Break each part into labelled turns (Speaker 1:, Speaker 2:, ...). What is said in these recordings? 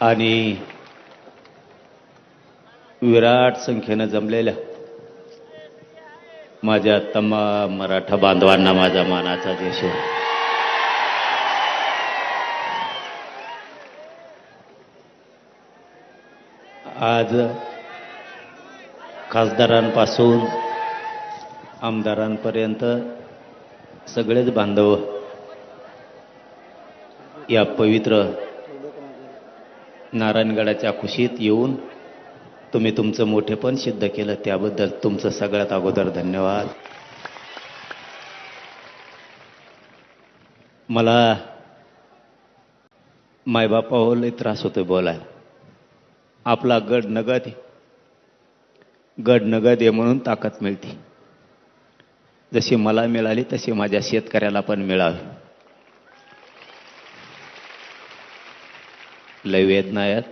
Speaker 1: आणि विराट संख्येनं जमलेल्या माझ्या तमाम मराठा बांधवांना माझा मानाचा देशो आज खासदारांपासून आमदारांपर्यंत सगळेच बांधव या पवित्र नारायणगडाच्या खुशीत येऊन तुम्ही तुमचं मोठेपण सिद्ध केलं त्याबद्दल तुमचं सगळ्यात अगोदर धन्यवाद. मला मायबापावर त्रास होतोय बोलायला. आपला गड नगद आहे. गड नगद आहे म्हणून ताकद मिळते. जशी मला मिळाली तशी माझ्या शेतकऱ्याला पण मिळावी. लय वेदना आहेत.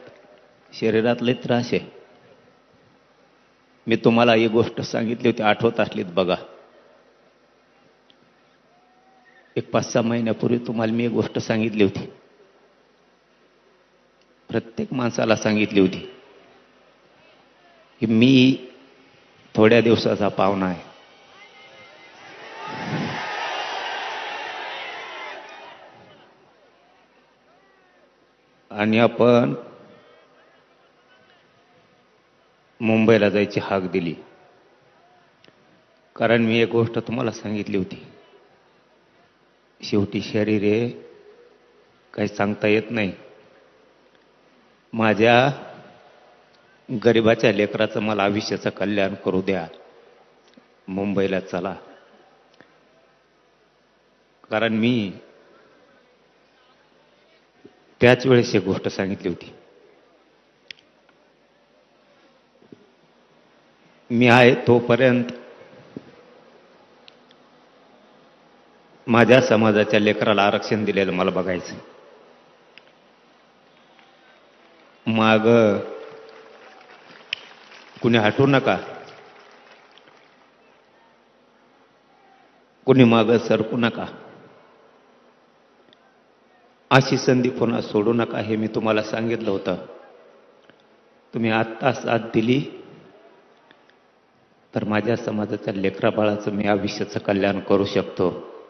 Speaker 1: शरीरात लय त्रास आहे. मी तुम्हाला ही गोष्ट सांगितली होती आठवत असलीत बघा. एक पाच सहा महिन्यापूर्वी तुम्हाला मी एक गोष्ट सांगितली होती. प्रत्येक माणसाला सांगितली होती की मी थोड्या दिवसाचा पाहुणा आहे. आणि आपण मुंबईला जायची हाक दिली. कारण मी एक गोष्ट तुम्हाला सांगितली होती. शेवटी शरीर आहे काही सांगता येत नाही. माझ्या गरिबाच्या लेकराचं मला आयुष्याचं कल्याण करू द्या. मुंबईला चला. कारण मी त्याच वेळेस एक गोष्ट सांगितली होती. मी आहे तोपर्यंत माझ्या समाजाच्या लेकराला आरक्षण दिलेलं मला बघायचं माग कुणी हटू नका. कुणी माग सरकू नका. अशी संधी पुन्हा सोडू नका हे मी तुम्हाला सांगितलं होतं. तुम्ही आत्ता साथ दिली. तर माझ्या समाजाच्या लेकराबाळाचं मी आयुष्याचं कल्याण करू शकतो.